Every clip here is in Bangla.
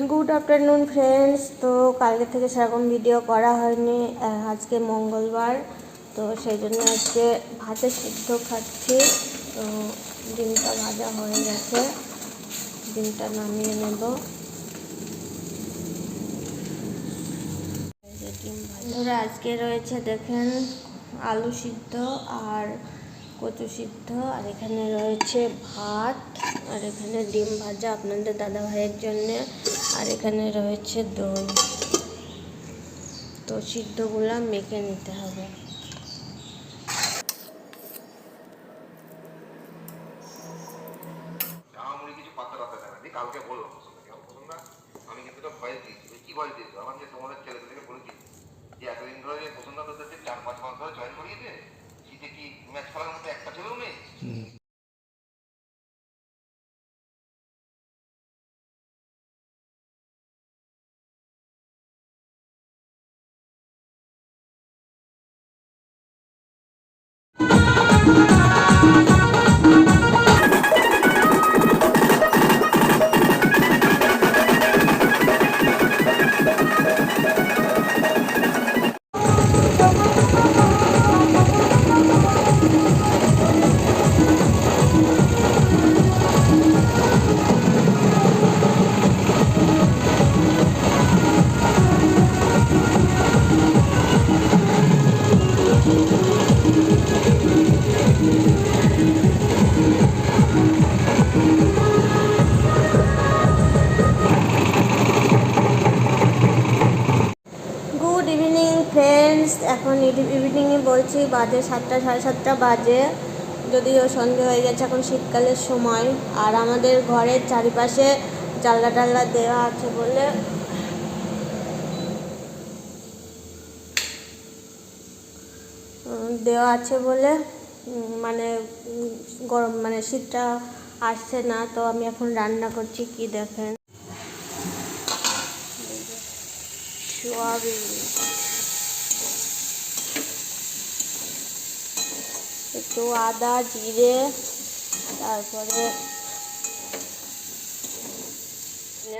গুড আফটারনুন ফ্রেন্ডস তো কালকে থেকে সেরকম ভিডিও করা হয়নি আজকে মঙ্গলবার। তো সেই জন্য আজকে ভাতে সিদ্ধ খাচ্ছি। তো ডিমটা ভাজা হয়ে গেছে। ডিমটা নামিয়ে নেব। ডিম আজকে রয়েছে, দেখেন, আলু সিদ্ধ আর কচু সিদ্ধ। আর এখানে রয়েছে ভাত। আর এখানে ডিম ভাজা আপনাদের দাদা ভাইয়ের জন্যে। আর এখানে রয়েছে দই। তো সিদ্ধগুলা মেখে নিতে হবে। না? আমি কি যে ছেলেদেরকে বলেছি যে এতদিন ধরে বসুন্ধরা তোদেরকে চার পাঁচ মাস ধরে জয়েন করিয়েছে, শীতে কি ম্যাচ খেলার মধ্যে একটা ছেলেও নেই? এখন ইভিনিংয়ে বলছি, বাজে সাতটা, সাড়ে সাতটা বাজে। যদিও সন্ধে হয়ে গেছে, এখন শীতকালের সময়। আর আমাদের ঘরের চারিপাশে জানলা টাল্লা দেওয়া আছে বলে। দেওয়া আছে বলে। মানে গরম মানে শীতটা আসছে না, তো আমি এখন রান্না করছি, কি দেখেন। সোয়াবিন। একটু আদা, জিরে, তারপরে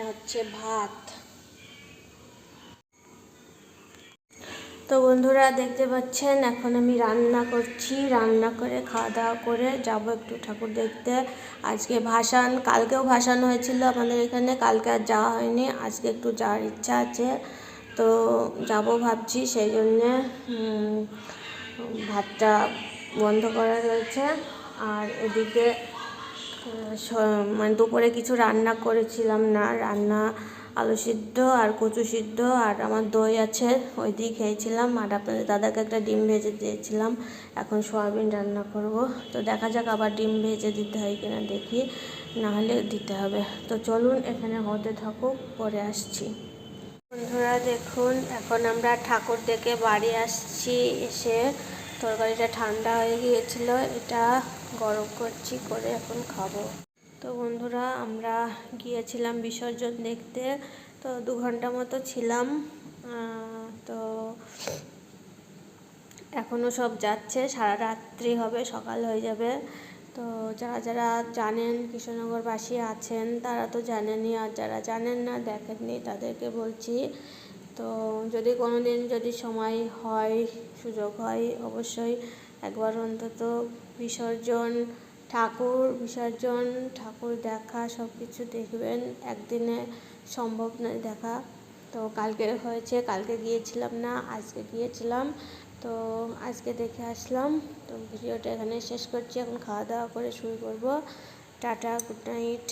হচ্ছে ভাত। তো বন্ধুরা, দেখতে পাচ্ছেন, এখন আমি রান্না করছি। রান্না করে খাওয়া দাওয়া করে যাব একটু ঠাকুর দেখতে। আজকে ভাসান, কালকেও ভাসান হয়েছিল আমাদের এখানে, কালকে আর যাওয়া হয়নি। আজকে একটু যাওয়ার ইচ্ছা আছে। তো যাব ভাবছি, সেই জন্যে ভাতটা বন্ধ করা রয়েছে। আর এদিকে মানে দুপুরে কিছু রান্না করেছিলাম না। রান্না আলু সিদ্ধ আর কচু সিদ্ধ আর আমার দই আছে ওই দিয়ে খেয়েছিলাম। আর আপনাদের দাদাকে একটা ডিম ভেজে দিয়েছিলাম। এখন সয়াবিন রান্না করব। তো দেখা যাক আবার ডিম ভেজে দিতে হয় কিনা দেখি, না হলে দিতে হবে। তো চলুন এখানে হতে থাকুক, পরে আসছি। বন্ধুরা, দেখুন, এখন আমরা ঠাকুর দেখে বাড়ি আসছি এসে। তরকারিটা ঠান্ডা হয়ে গিয়েছিল, এটা গরম করছি, করে এখন খাব। তো বন্ধুরা, আমরা গিয়েছিলাম বিসর্জন দেখতে, তো দু ঘণ্টা মতো ছিলাম তো এখনও সব যাচ্ছে, সারা রাত্রি হবে, সকাল হয়ে যাবে। তো যারা যারা জানেন কৃষ্ণনগরবাসী আছেন, তারা তো জানেনই, আর যারা জানেন না, দেখেননি, তাদেরকে বলছি তো যদি কোনো দিন যদি সময় হয়, সুযোগ হয়, অবশ্যই একবার অন্তত বিসর্জন ঠাকুর বিসর্জন ঠাকুর দেখা সব কিছু দেখবেন। একদিনে সম্ভব নয় দেখা। তো কালকে হয়েছে, কালকে গিয়েছিলাম না, আজকে গিয়েছিলাম। তো আজকে দেখে আসলাম। তো ভিডিওটা এখানে শেষ করছি। এখন খাওয়া দাওয়া করে শুরু করব। Ta-ta, good night.